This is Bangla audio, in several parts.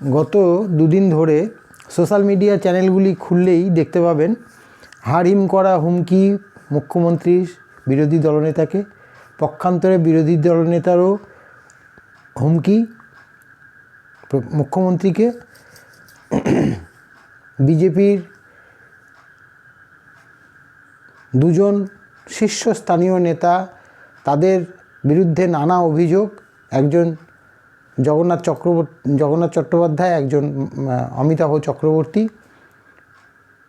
গত দুদিন ধরে সোশ্যাল মিডিয়া চ্যানেলগুলি খুললেই দেখতে পাবেন হাড়হিম করা হুমকি মুখ্যমন্ত্রীর বিরোধী দলনেতাকে, পক্ষান্তরে বিরোধী দলনেতারও হুমকি মুখ্যমন্ত্রীকে, বিজেপির দুজন শীর্ষস্থানীয় নেতা তাদের বিরুদ্ধে নানা অভিযোগ, একজন জগন্নাথ চক্রবর্তী জগন্নাথ চট্টোপাধ্যায় একজন অমিতাভ চক্রবর্তী।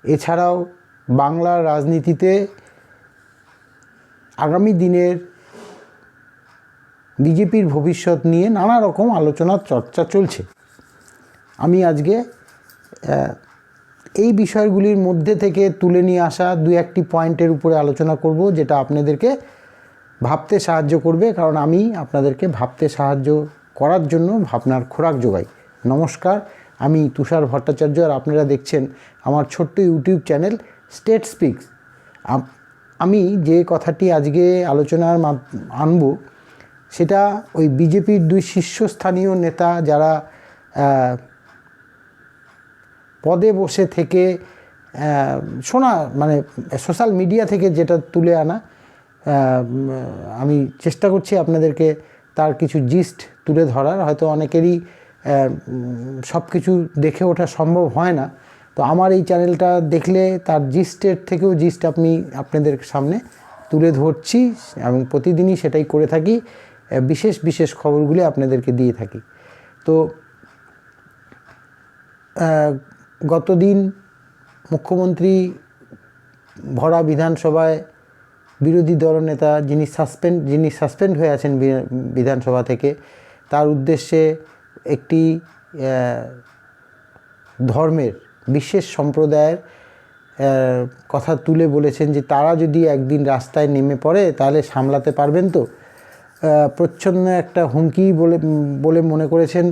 এছাড়াও বাংলার রাজনীতিতে আগামী দিনের বিজেপির ভবিষ্যৎ নিয়ে নানা রকম আলোচনা চর্চা চলছে। আমি আজকে এই বিষয়গুলির মধ্যে থেকে তুলে নিয়ে আসা দু একটি পয়েন্টের উপরে আলোচনা করব, যেটা আপনাদেরকে ভাবতে সাহায্য করবে। কারণ আমি আপনাদেরকে ভাবতে সাহায্য করার জন্য ভাবনার খোরাক যোগাই। নমস্কার, আমি তুষার ভট্টাচার্য আর আপনারা দেখছেন আমার ছোট্ট ইউটিউব চ্যানেল স্টেট স্পিক্স আমি যে কথাটি আজকে আলোচনার আনব, সেটা ওই বিজেপির দুই শীর্ষস্থানীয় নেতা যারা পদে বসে থেকে শোনা মানে সোশ্যাল মিডিয়া থেকে যেটা তুলে আনা আমি চেষ্টা করছি আপনাদেরকে তার কিছু জিস্ট তুলে ধরার, হয়তো অনেকেরই সব কিছু দেখে ওঠা সম্ভব হয় না। তো আমার এই চ্যানেলটা দেখলে তার জিস্টের থেকেও জিস্ট আপনি, আপনাদের সামনে তুলে ধরছি এবং প্রতিদিনই সেটাই করে থাকি বিশেষ বিশেষ খবরগুলি আপনাদেরকে দিয়ে থাকি। তো গতদিন মুখ্যমন্ত্রী ভরা বিধানসভায় বিরোধী দলনেতা যিনি সাসপেন্ড যিনি সাসপেন্ড হয়ে আছেন বিধানসভা থেকে তার উদ্দেশ্যে একটি ধর্মের বিশেষ সম্প্রদায়ের কথা তুলে বলেছেন যে তারা যদি একদিন রাস্তায় নেমে পড়ে তাহলে সামলাতে পারবেন তো? প্রচ্ছন্ন একটা হুমকি বলে বলে মনে করেছেন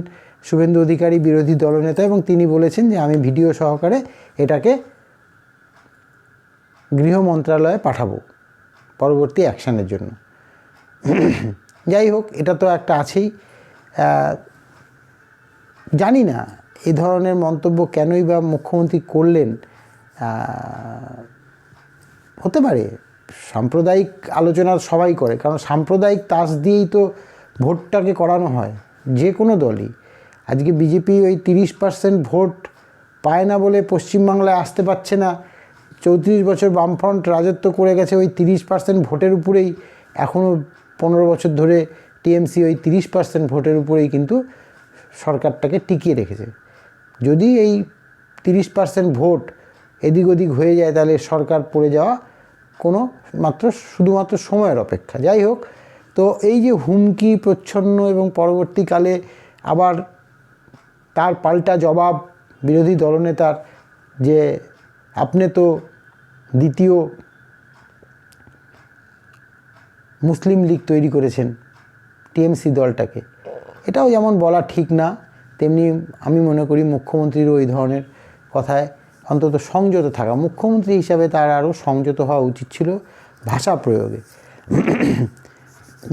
শুভেন্দু অধিকারী, বিরোধী দলনেতা এবং তিনি বলেছেন যে আমি ভিডিও সহকারে এটাকে গৃহ মন্ত্রণালয়ে পাঠাবো পরবর্তী অ্যাকশানের জন্য। যাই হোক, এটা তো একটা আছেই। জানি না এ ধরনের মন্তব্য কেনই বা মুখ্যমন্ত্রী করলেন হতে পারে, সাম্প্রদায়িক আলোচনা সবাই করে, কারণ সাম্প্রদায়িক তাস দিয়েই তো ভোটটাকে করানো হয়, যে কোনো দলই। আজকে বিজেপি ওই তিরিশ পার্সেন্ট ভোট পায় না বলে পশ্চিমবাংলায় আসতে পারছে না, চৌত্রিশ বছর বামফ্রন্ট রাজত্ব করে গেছে ওই তিরিশ পার্সেন্ট ভোটের উপরেই এখনও পনেরো বছর ধরে টিএমসি ওই তিরিশ পার্সেন্ট ভোটের উপরেই কিন্তু সরকারটাকে টিকিয়ে রেখেছে। যদি এই তিরিশ পার্সেন্ট ভোট এদিক ওদিক হয়ে যায়, তাহলে সরকার পড়ে যাওয়া কোনো মাত্র শুধুমাত্র সময়ের অপেক্ষা। যাই হোক, তো এই যে হুমকি প্রচ্ছন্ন এবং পরবর্তীকালে আবার তার পাল্টা জবাব বিরোধী দলনেতার যে আপনি তো দ্বিতীয় মুসলিম লীগ তৈরি করেছেন টিএমসি দলটাকে। এটাও যেমন বলা ঠিক না, তেমনি আমি মনে করি মুখ্যমন্ত্রীরও ওই ধরনের কথায় অন্তত সংযত থাকা। মুখ্যমন্ত্রী হিসাবে তার আরও সংযত হওয়া উচিত ছিল ভাষা প্রয়োগে।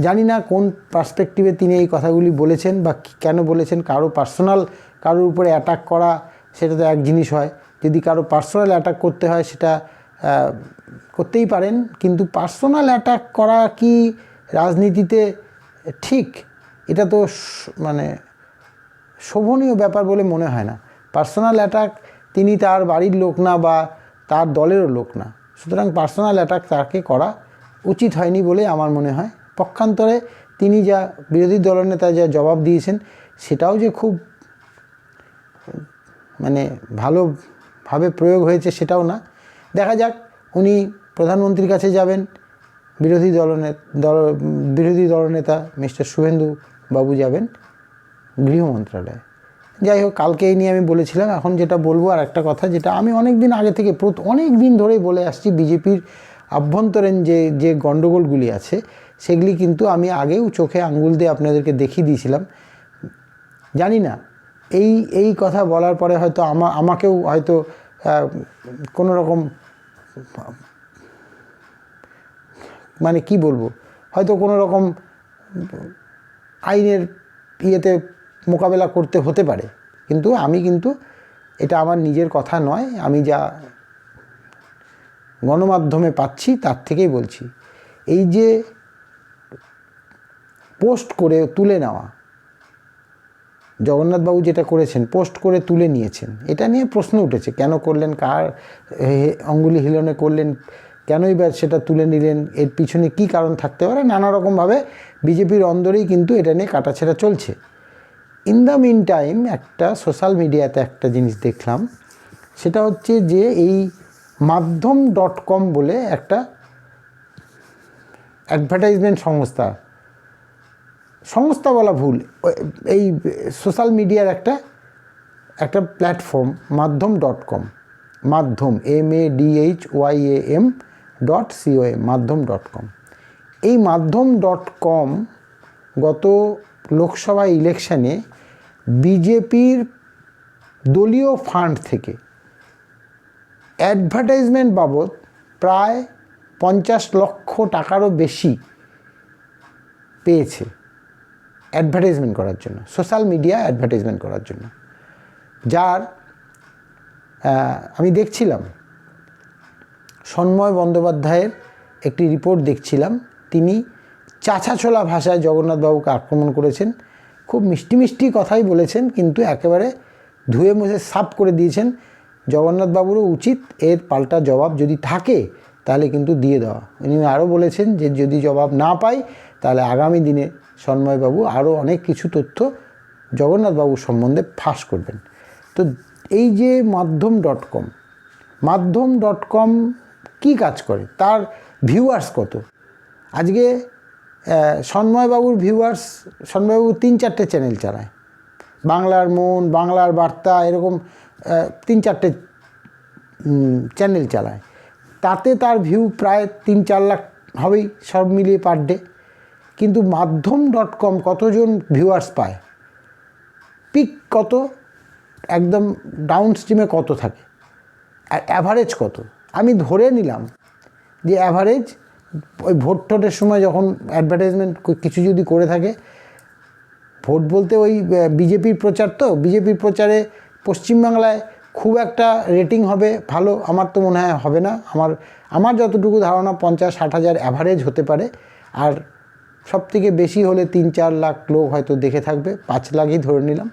জানি না কোন পার্সপেক্টিভে তিনি এই কথাগুলি বলেছেন বা কেন বলেছেন, কারও পার্সোনাল, কারোর উপরে অ্যাটাক করা সেটা তো এক জিনিস হয়। যদি কারও পার্সোনাল অ্যাটাক করতে হয় সেটা করতেই পারেন, কিন্তু পার্সোনাল অ্যাটাক করা কি রাজনীতিতে ঠিক, এটা তো মানে শোভনীয় ব্যাপার বলে মনে হয় না। পার্সোনাল অ্যাটাক তিনি তার বাড়ির লোক না বা তার দলেরও লোক না। সুতরাং পার্সোনাল অ্যাটাক তাকে করা উচিত হয়নি বলে আমার মনে হয়। পক্ষান্তরে তিনি যা বিরোধী দলনেতা যা জবাব দিয়েছেন, সেটাও যে খুব মানে ভালোভাবে প্রয়োগ হয়েছে সেটাও না। দেখা যাক, উনি প্রধানমন্ত্রীর কাছে যাবেন বিরোধী দলনে দল বিরোধী দলনেতা মিস্টার শুভেন্দু বাবু যাবেন গৃহ মন্ত্রণালয়ে যাই হোক, কালকে এই নিয়ে আমি বলেছিলাম, এখন যেটা বলব আর একটা কথা, যেটা আমি অনেক দিন আগে থেকে অনেক দিন ধরেই বলে আসছি, বিজেপির আভ্যন্তরীণ যে যে গণ্ডগোলগুলি আছে, সেগুলি কিন্তু আমি আগেও চোখে আঙ্গুল দিয়ে আপনাদেরকে দেখিয়ে দিয়েছিলাম। জানি না, এই এই কথা বলার পরে হয়তো আমা আমাকেও হয়তো কোনো রকম মানে কি বলব? হয়তো কোনো রকম আইনের ইয়েতে মোকাবেলা করতে হতে পারে। কিন্তু আমি কিন্তু এটা আমার নিজের কথা নয়, আমি যা গণমাধ্যমে পাচ্ছি তার থেকেই বলছি। এই যে পোস্ট করে তুলে নেওয়া, জগন্নাথবাবু যেটা করেছেন, পোস্ট করে তুলে নিয়েছেন, এটা নিয়ে প্রশ্ন উঠেছে, কেন করলেন, কার অঙ্গুলি হিলনে করলেন কেনই বা সেটা তুলে নিলেন? এর পিছনে কি কারণ থাকতে পারে? নানা রকমভাবে বিজেপির অন্দরেই কিন্তু এটা নিয়ে কাটাছেড়া চলছে। ইন দ্য মিন টাইম একটা সোশ্যাল মিডিয়াতে একটা জিনিস দেখলাম। সেটা হচ্ছে যে এই মাধ্যম ডট কম বলে একটা অ্যাডভার্টাইজমেন্ট সংস্থা। সংস্থা বলা ভুল। এই সোশ্যাল মিডিয়ার একটা একটা platform Madhyam dot com Madhyam M A D H Y A M dot C O M Madhyam dot com এই মাধ্যম ডট কম গত লোকসভা ইলেকশানে বিজেপির দলীয় ফান্ড থেকে অ্যাডভার্টাইজমেন্ট বাবদ প্রায় পঞ্চাশ লক্ষ টাকারও বেশি পেয়েছে অ্যাডভার্টাইজমেন্ট করার জন্য সোশ্যাল মিডিয়া অ্যাডভার্টাইজমেন্ট করার জন্য। যার আমি দেখছিলাম সন্ময় বন্দ্যোপাধ্যায়ের একটি রিপোর্ট দেখছিলাম। তিনি চাছাছোলা ভাষায় জগন্নাথবাবুকে আক্রমণ করেছেন। খুব মিষ্টি মিষ্টি কথাই বলেছেন, কিন্তু একেবারে ধুয়ে মুছে সাফ করে দিয়েছেন। জগন্নাথবাবুরও উচিত এর পাল্টা জবাব যদি থাকে, তাহলে কিন্তু দিয়ে দেওয়া। উনি আরও বলেছেন যে, যদি জবাব না পাই তাহলে আগামী দিনে সন্ময়বাবু আরও অনেক কিছু তথ্য জগন্নাথবাবুর সম্বন্ধে ফাঁস করবেন। তো এই যে মাধ্যম ডট কম, মাধ্যম ডট কম কী কাজ করে? তার ভিউয়ার্স কত? আজকে সন্ময়বাবুর ভিউয়ার্স সন্ময়বাবু তিন চারটে চ্যানেল চালায়। বাংলার মন, বাংলার বার্তা, এরকম তিন চারটে চ্যানেল চালায়। তাতে তার ভিউ প্রায় তিন চার লাখ হবেই, সব মিলিয়ে পার ডে কিন্তু মাধ্যম ডট কম কতজন ভিউয়ার্স পায়? পিক কত? একদম ডাউন স্ট্রিমে কত থাকে? আর অ্যাভারেজ কত? আমি ধরে নিলাম যে অ্যাভারেজ ওই ভোট টোটের সময় যখন অ্যাডভার্টাইজমেন্ট কিছু যদি করে থাকে ভোট বলতে ওই বিজেপির প্রচার তো বিজেপির প্রচারে পশ্চিমবাংলায় খুব একটা রেটিং হবে, ভালো আমার তো মনে হয় হবে না। আমার আমার যতটুকু ধারণা পঞ্চাশ, ষাট হাজার অ্যাভারেজ হতে পারে, আর সব থেকে বেশি হলে তিন, চার লাখ লোক হয়তো দেখে থাকবে, পাঁচ লাখই ধরে নিলাম।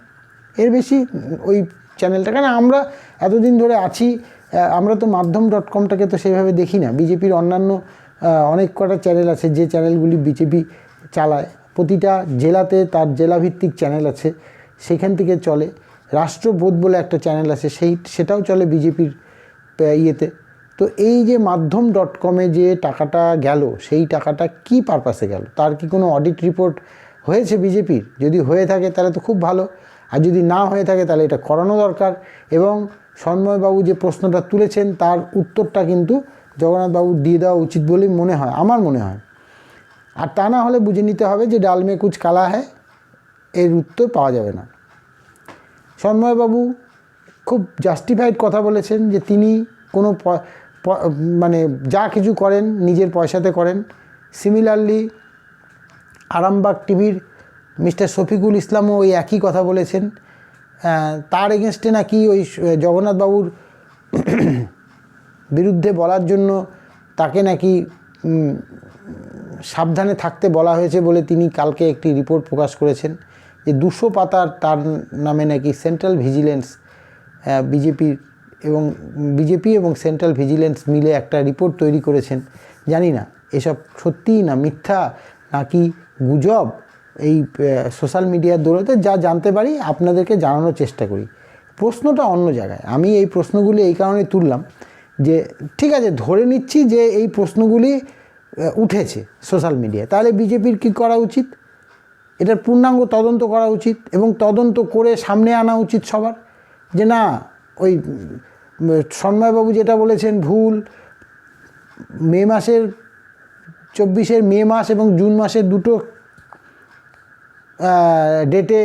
এর বেশি ওই চ্যানেলটা কেন আমরা এতদিন ধরে আছি আমরা তো মাধ্যম ডট কমটাকে তো সেভাবে দেখি না। বিজেপির অন্যান্য অনেক কটা চ্যানেল আছে, যে চ্যানেলগুলি বিজেপি চালায়। প্রতিটা জেলাতে তার জেলাভিত্তিক চ্যানেল আছে, সেখান থেকে চলে। রাষ্ট্রবোধ বলে একটা চ্যানেল আছে, সেই, সেটাও চলে বিজেপির ইয়েতে। তো এই যে মাধ্যম ডট কমে যে টাকাটা গেল, সেই টাকাটা কি পারপাসে গেল? তার কি কোনো অডিট রিপোর্ট হয়েছে বিজেপির? যদি হয়ে থাকে, তাহলে তো খুব ভালো। আর যদি না হয়ে থাকে, তাহলে এটা করানো দরকার। এবং সন্ময়বাবু যে প্রশ্নটা তুলেছেন, তার উত্তরটা কিন্তু জগন্নাথবাবু দিয়ে দেওয়া উচিত বলেই মনে হয়, আমার মনে হয়। আর তা না হলে বুঝে নিতে হবে যে ডাল মে কুচ কালা হ্যায়, এর উত্তর পাওয়া যাবে না। সন্ময়বাবু খুব জাস্টিফাইড কথা বলেছেন যে তিনি কোনো মানে যা কিছু করেন নিজের পয়সাতে করেন। সিমিলারলি আরামবাগ টিভির মিস্টার শফিকুল ইসলামও ওই একই কথা বলেছেন। তার এগেনস্টে নাকি ওই জগন্নাথবাবুর বিরুদ্ধে বলার জন্য তাকে নাকি সাবধানে থাকতে বলা হয়েছে বলে তিনি কালকে একটি রিপোর্ট প্রকাশ করেছেন যে দুশো পাতার তার নামে নাকি সেন্ট্রাল ভিজিলেন্স বিজেপির এবং বিজেপি এবং সেন্ট্রাল ভিজিলেন্স মিলে একটা রিপোর্ট তৈরি করেছেন। জানি না, এসব সত্যিই না মিথ্যা নাকি গুজব? এই সোশ্যাল মিডিয়ার দৌলতে যা জানতে পারি, আপনাদেরকে জানানোর চেষ্টা করি। প্রশ্নটা অন্য জায়গায়। আমি এই প্রশ্নগুলি এই কারণে তুললাম যে, ঠিক আছে, ধরে নিচ্ছি যে এই প্রশ্নগুলি উঠেছে সোশ্যাল মিডিয়ায় তাহলে বিজেপির কী করা উচিত? এটার পূর্ণাঙ্গ তদন্ত করা উচিত এবং তদন্ত করে সামনে আনা উচিত সবার? যে না, ওই সন্ময়বাবু যেটা বলেছেন ভুল, মে মাসের চব্বিশের মে মাস এবং জুন মাসের দুটো ডেটে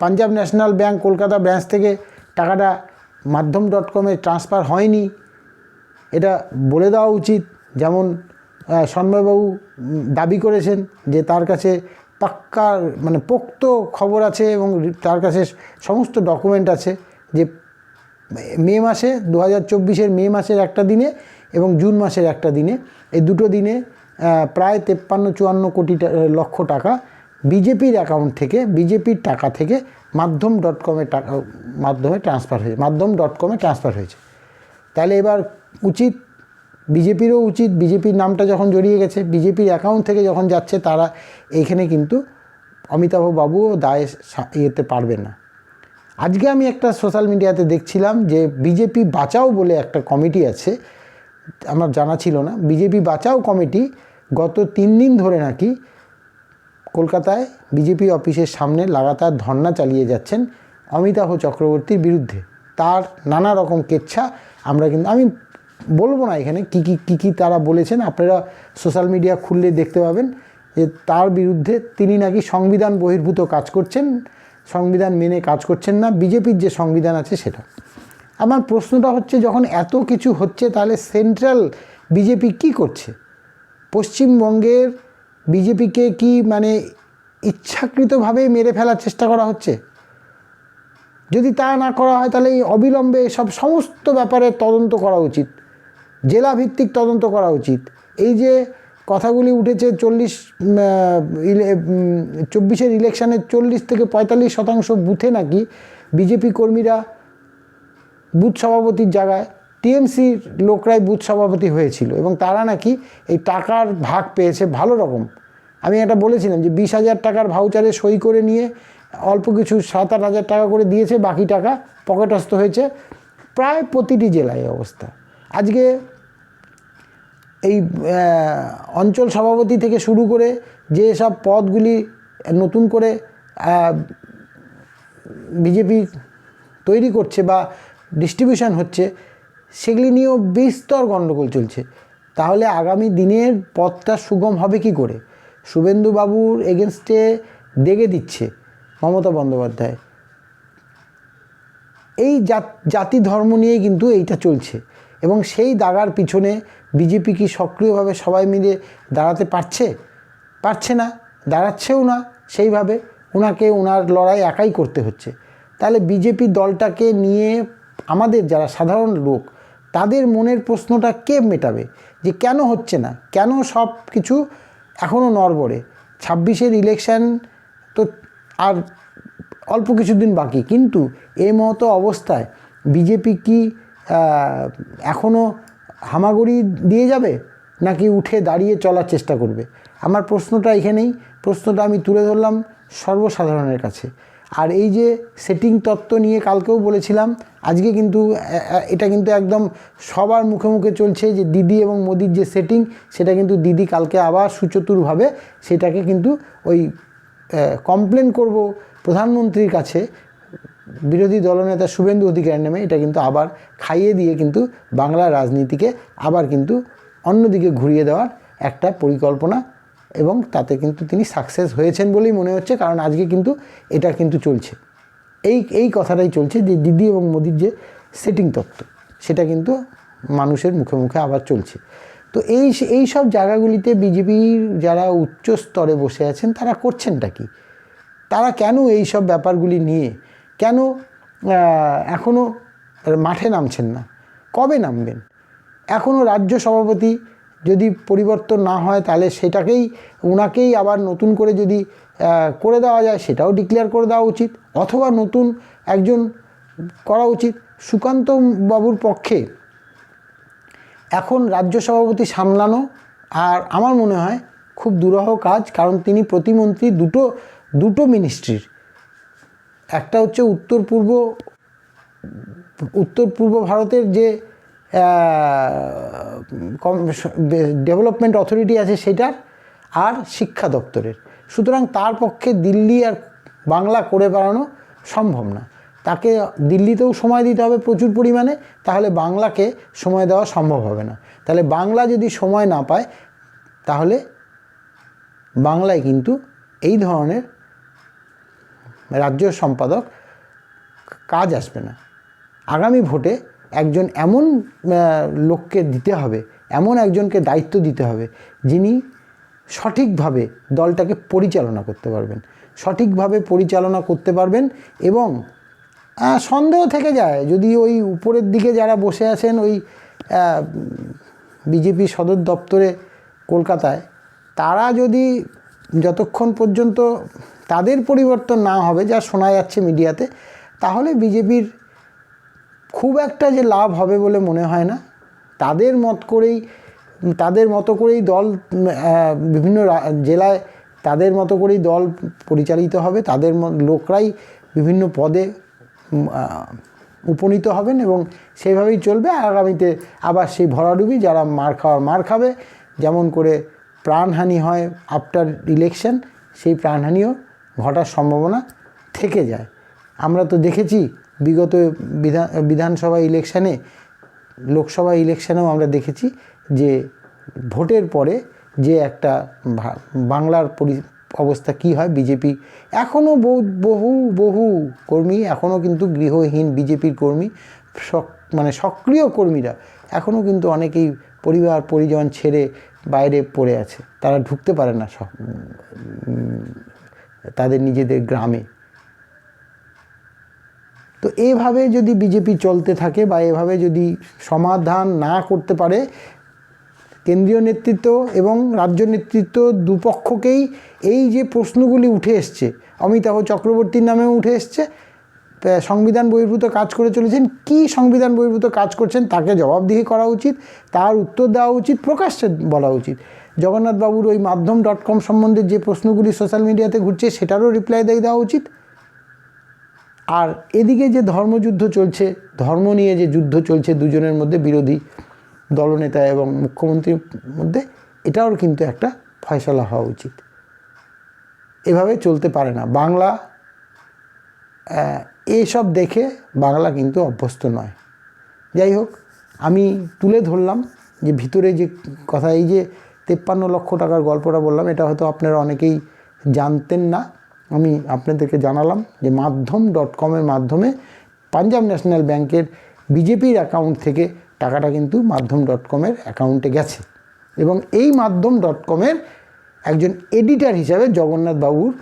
Punjab National Bank Kolkata branch থেকে টাকাটা মাধ্যম ডট কমে ট্রান্সফার হয়নি। এটা বলে দেওয়া উচিত। যেমন সন্ময়বাবু দাবি করেছেন যে তার কাছে পাক্কা মানে পোক্ত খবর আছে এবং তার কাছে সমস্ত ডকুমেন্ট আছে যে মে মাসে দু হাজার চব্বিশের মে মাসের একটা দিনে এবং জুন মাসের একটা দিনে। এই দুটো দিনে প্রায় তেপ্পান্ন চুয়ান্ন কোটি লক্ষ টাকা বিজেপির অ্যাকাউন্ট থেকে, বিজেপির টাকা থেকে মাধ্যম ডট কমের টাকা, মাধ্যমে ট্রান্সফার হয়েছে, মাধ্যম ডট কমে ট্রান্সফার হয়েছে। তাহলে এবার উচিত, বিজেপিরও উচিত, বিজেপির নামটা যখন জড়িয়ে গেছে, বিজেপির অ্যাকাউন্ট থেকে যখন যাচ্ছে, তারা এইখানে কিন্তু অমিতাভ বাবুও দায় ইয়েতে পারবে না। আজকে আমি একটা সোশ্যাল মিডিয়াতে দেখছিলাম যে, বিজেপি বাঁচাও বলে একটা কমিটি আছে, আমার জানা ছিল না, বিজেপি বাঁচাও কমিটি গত তিন দিন ধরে নাকি কলকাতায় বিজেপি অফিসের সামনে লাগাতার ধর্না চালিয়ে যাচ্ছেন অমিতাভ চক্রবর্তীর বিরুদ্ধে। তার নানা রকম কেচ্ছা আমরা কিন্তু, আমি বলব না এখানে কী কী কী কী তারা বলেছেন, আপনারা সোশ্যাল মিডিয়া খুললে দেখতে পাবেন যে তার বিরুদ্ধে তিনি নাকি সংবিধান বহির্ভূত কাজ করছেন, সংবিধান মেনে কাজ করছেন না, বিজেপির যে সংবিধান আছে সেটা। আমার প্রশ্নটা হচ্ছে, যখন এত কিছু হচ্ছে তাহলে সেন্ট্রাল বিজেপি কি করছে? পশ্চিমবঙ্গের বিজেপিকে কি মানে ইচ্ছাকৃতভাবে মেরে ফেলার চেষ্টা করা হচ্ছে? যদি তা না করা হয়, তাহলে এই অবিলম্বে সব সমস্ত ব্যাপারে তদন্ত করা উচিত। জেলা ভিত্তিক তদন্ত করা উচিত। এই যে কথাগুলি উঠেছে চল্লিশ চব্বিশের ইলেকশানে চল্লিশ থেকে পঁয়তাল্লিশ শতাংশ বুথে নাকি বিজেপি কর্মীরা বুথ সভাপতির জায়গায় টিএমসির লোকরাই বুথ সভাপতি হয়েছিল এবং তারা নাকি এই টাকার ভাগ পেয়েছে ভালো রকম। আমি এটা বলেছিলাম যে বিশ হাজার টাকার ভাউচারে সই করে নিয়ে অল্প কিছু সাত আট হাজার টাকা করে দিয়েছে, বাকি টাকা পকেটস্থ হয়েছে প্রায় প্রতিটি জেলায় অবস্থা। আজকে এই অঞ্চল সভাপতি থেকে শুরু করে যে সব পদগুলি নতুন করে বিজেপি তৈরি করছে বা ডিস্ট্রিবিউশন হচ্ছে সেগুলি নিয়েও বিস্তর গণ্ডগোল চলছে। তাহলে আগামী দিনের পথটা সুগম হবে কি করে? শুভেন্দুবাবুর এগেনস্টে দেগে দিচ্ছে মমতা বন্দ্যোপাধ্যায়। এই জাত- ধর্ম নিয়েই কিন্তু এইটা চলছে এবং সেই দাগার পিছনে বিজেপি কি সক্রিয়ভাবে সবাই মিলে দাঁড়াতে পারছে? পারছে না, দাঁড়াচ্ছেও না সেইভাবে। ওনাকে ওনার লড়াই একাই করতে হচ্ছে। তাহলে বিজেপি দলটাকে নিয়ে আমাদের যারা সাধারণ লোক তাদের মনের প্রশ্নটা কে মেটাবে? যে কেন হচ্ছে না? কেন সব কিছু এখনও নড়বড়ে? ছাব্বিশের ইলেকশন তো আর অল্প কিছুদিন বাকি। কিন্তু এই মতো অবস্থায় বিজেপি কি এখনও হামাগুড়ি দিয়ে যাবে? নাকি উঠে দাঁড়িয়ে চলার চেষ্টা করবে? আমার প্রশ্নটা এখানেই। প্রশ্নটা আমি তুলে ধরলাম সর্বসাধারণের কাছে। আর এই যে সেটিং তত্ত্ব নিয়ে কালকেও বলেছিলাম, আজকে কিন্তু এটা কিন্তু একদম সবার মুখে মুখে চলছে যে দিদি এবং মোদির যে সেটিং সেটা কিন্তু দিদি কালকে আবার সুচতুরভাবে সেটাকে কিন্তু ওই কমপ্লেন করব প্রধানমন্ত্রীর কাছে। বিরোধী দলনেতা শুভেন্দু অধিকারীর নামে এটা কিন্তু আবার খাইয়ে দিয়ে কিন্তু বাংলা রাজনীতিকে আবার কিন্তু অন্যদিকে ঘুরিয়ে দেওয়ার একটা পরিকল্পনা এবং তাতে কিন্তু তিনি সাকসেস হয়েছেন বলেই মনে হচ্ছে, কারণ আজকে কিন্তু এটা কিন্তু চলছে। এই এই কথাটাই চলছে যে দিদি এবং মোদির যে সেটিং তত্ত্ব, সেটা কিন্তু মানুষের মুখে মুখে আবার চলছে। তো এই এই সব জায়গাগুলিতে বিজেপির যারা উচ্চ স্তরে বসে আছেন, তারা করছেনটা কি? তারা কেন এই সব ব্যাপারগুলি নিয়ে, কেন এখনও মাঠে নামছেন না? কবে নামবেন? এখনও রাজ্য সভাপতি যদি পরিবর্তন না হয়, তাহলে সেটাকেই ওনাকেই আবার নতুন করে যদি করে দেওয়া যায়, সেটাও ডিক্লেয়ার করে দেওয়া উচিত। অথবা নতুন একজন করা উচিত। সুকান্ত বাবুর পক্ষে এখন রাজ্য সভাপতি সামলানো আর আমার মনে হয় খুব দুরহ কাজ, কারণ তিনি প্রতিমন্ত্রী দুটো দুটো মিনিস্ট্রির একটা হচ্ছে উত্তর পূর্ব উত্তর পূর্ব ভারতের যে ডেভেলপমেন্ট অথরিটি আছে সেটার আর শিক্ষা দপ্তরের। সুতরাং তার পক্ষে দিল্লি আর বাংলা করে বেড়ানো সম্ভব না। তাকে দিল্লিতেও সময় দিতে হবে প্রচুর পরিমাণে, তাহলে বাংলাকে সময় দেওয়া সম্ভব হবে না। তাহলে বাংলা যদি সময় না পায়, তাহলে বাংলায় কিন্তু এই ধরনের রাজ্য সম্পাদক কাজ আসবে না। আগামী ভোটে একজন এমন লোককে দিতে হবে, এমন একজনকে দায়িত্ব দিতে হবে যিনি সঠিকভাবে দলটাকে পরিচালনা করতে পারবেন, সঠিকভাবে পরিচালনা করতে পারবেন এবং সন্দেহ থেকে যায় যদি ওই উপরের দিকে যারা বসে আছেন ওই বিজেপি সদর দপ্তরে কলকাতায়, তারা যদি যতক্ষণ পর্যন্ত তাদের পরিবর্তন না হবে, যা শোনা যাচ্ছে মিডিয়াতে, তাহলে বিজেপির খুব একটা যে লাভ হবে বলে মনে হয় না। তাদের মত করেই, তাদের মতো করেই দল বিভিন্ন জেলায় তাদের মতো করেই দল পরিচালিত হবে। তাদের লোকরাই বিভিন্ন পদে উপনীত হবেন এবং সেইভাবেই চলবে। আগামীতে আবার সেই ভরাডুবি যারা মার খাওয়ার মার খাবে, যেমন করে প্রাণহানি হয় আফটার ইলেকশন সেই প্রাণহানিও ঘটার সম্ভাবনা থেকে যায়। আমরা তো দেখেছি বিগত বিধান, বিধানসভা ইলেকশানে, লোকসভা ইলেকশানেও আমরা দেখেছি যে ভোটের পরে যে একটা বাংলার পরি, অবস্থা কি হয় বিজেপি এখনও বহু বহু বহু কর্মী এখনও কিন্তু গৃহহীন বিজেপির কর্মী মানে সক্রিয় কর্মীরা এখনও কিন্তু অনেকেই পরিবার, পরিজন ছেড়ে বাইরে পড়ে আছে। তারা ঢুকতে পারে না তাদের নিজেদের গ্রামে। তো এভাবে যদি বিজেপি চলতে থাকে বা এভাবে যদি সমাধান না করতে পারে, কেন্দ্রীয় নেতৃত্ব এবং রাজ্য নেতৃত্ব দুপক্ষকেই এই যে প্রশ্নগুলি উঠে এসছে, অমিতাভ চক্রবর্তীর নামেও উঠে এসছে সংবিধান বহির্ভূত কাজ করে চলেছেন, কি সংবিধান বহির্ভূত কাজ করছেন তাকে জবাবদিহি করা উচিত, তার উত্তর দেওয়া উচিত, প্রকাশ্যে বলা উচিত। জগন্নাথবাবুর ওই মাধ্যম ডট কম সম্বন্ধে যে প্রশ্নগুলি সোশ্যাল মিডিয়াতে ঘুরছে সেটারও রিপ্লাই দিয়ে দেওয়া উচিত। আর এদিকে যে ধর্মযুদ্ধ চলছে, ধর্ম নিয়ে যে যুদ্ধ চলছে দুজনের মধ্যে, বিরোধী দলনেতা এবং মুখ্যমন্ত্রীর মধ্যে, এটাও কিন্তু একটা ফয়সলা হওয়া উচিত। এভাবে চলতে পারে না। বাংলা এসব দেখে বাংলা কিন্তু অভ্যস্ত নয়। যাই হোক, আমি তুলে ধরলাম যে ভিতরে যে কথা, এই যে তেপ্পান্ন লক্ষ টাকার গল্পটা বললাম, এটা হয়তো আপনারা অনেকেই জানতেন না। আমি আপনাদেরকে জানালাম যে মাধ্যম ডট কমের মাধ্যমে পাঞ্জাব ন্যাশনাল ব্যাংকের বিজেপির অ্যাকাউন্ট থেকে টাকাটা কিন্তু মাধ্যম ডট কমের অ্যাকাউন্টে গেছে। এবং এই মাধ্যম ডট কমের একজন এডিটার হিসাবে জগন্নাথ বাবুর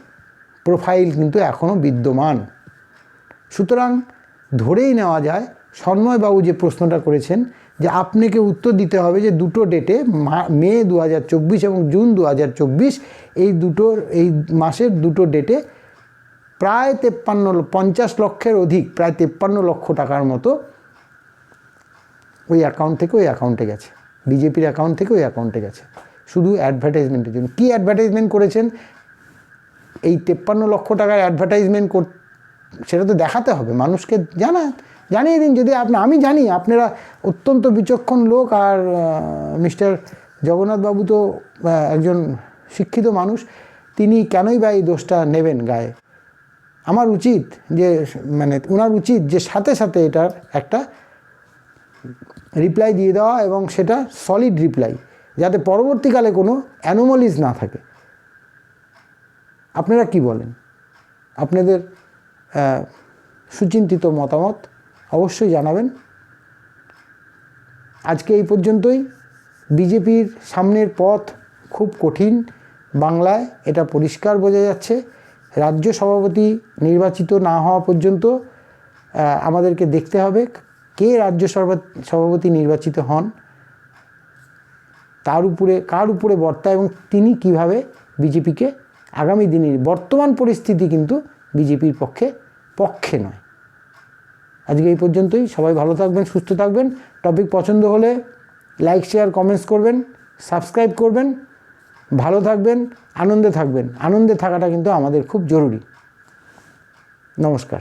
প্রোফাইল কিন্তু এখনও বিদ্যমান। সুতরাং ধরেই নেওয়া যায় সন্ময়বাবু যে প্রশ্নটা করেছেন যে আপনাকে উত্তর দিতে হবে যে দুটো ডেটে মা- দু হাজার চব্বিশ এবং জুন দু হাজার চব্বিশ, এই দুটোর, এই মাসের দুটো ডেটে প্রায় তেপ্পান্ন পঞ্চাশ লক্ষের অধিক, প্রায় তেপ্পান্ন লক্ষ টাকার মতো ওই অ্যাকাউন্ট থেকে ওই অ্যাকাউন্টে গেছে। বিজেপির অ্যাকাউন্ট থেকে ওই অ্যাকাউন্টে গেছে। শুধু অ্যাডভার্টাইজমেন্টের জন্য। কী অ্যাডভার্টাইজমেন্ট করেছেন? এই তেপ্পান্ন লক্ষ টাকার অ্যাডভার্টাইজমেন্ট কর, সেটা তো দেখাতে হবে। মানুষকে জানা জানিয়ে দিন, যদি আপনি, আমি জানি আপনারা অত্যন্ত বিচক্ষণ লোক আর মিস্টার জগন্নাথবাবু তো একজন শিক্ষিত মানুষ, তিনি কেনই বা এই দোষটা নেবেন গায়ে? আমার উচিত যে মানে ওনার উচিত যে সাথে সাথে এটার একটা রিপ্লাই দিয়ে দেওয়া এবং সেটা সলিড রিপ্লাই যাতে পরবর্তীকালে কোনো অ্যানোমালিজ না থাকে। আপনারা কি বলেন? আপনাদের সুচিন্তিত মতামত? অবশ্যই জানাবেন। আজকে এই পর্যন্তই। বিজেপির সামনের পথ খুব কঠিন। বাংলায় এটা পরিষ্কার বোঝা যাচ্ছে। রাজ্য সভাপতি নির্বাচিত না হওয়া পর্যন্ত আমাদেরকে দেখতে হবে কে রাজ্য সভা- সভাপতি নির্বাচিত হন। তার উপরে, কার উপরে বর্তা এবং তিনি কীভাবে বিজেপিকে আগামী দিনের বর্তমান পরিস্থিতি কিন্তু বিজেপির পক্ষে পক্ষে নয়। আজকে এই পর্যন্তই। সবাই ভালো থাকবেন, সুস্থ থাকবেন। টপিক পছন্দ হলে লাইক শেয়ার কমেন্টস করবেন সাবস্ক্রাইব করবেন। ভালো থাকবেন, আনন্দে থাকবেন। আনন্দে থাকাটা কিন্তু আমাদের খুব জরুরি। নমস্কার।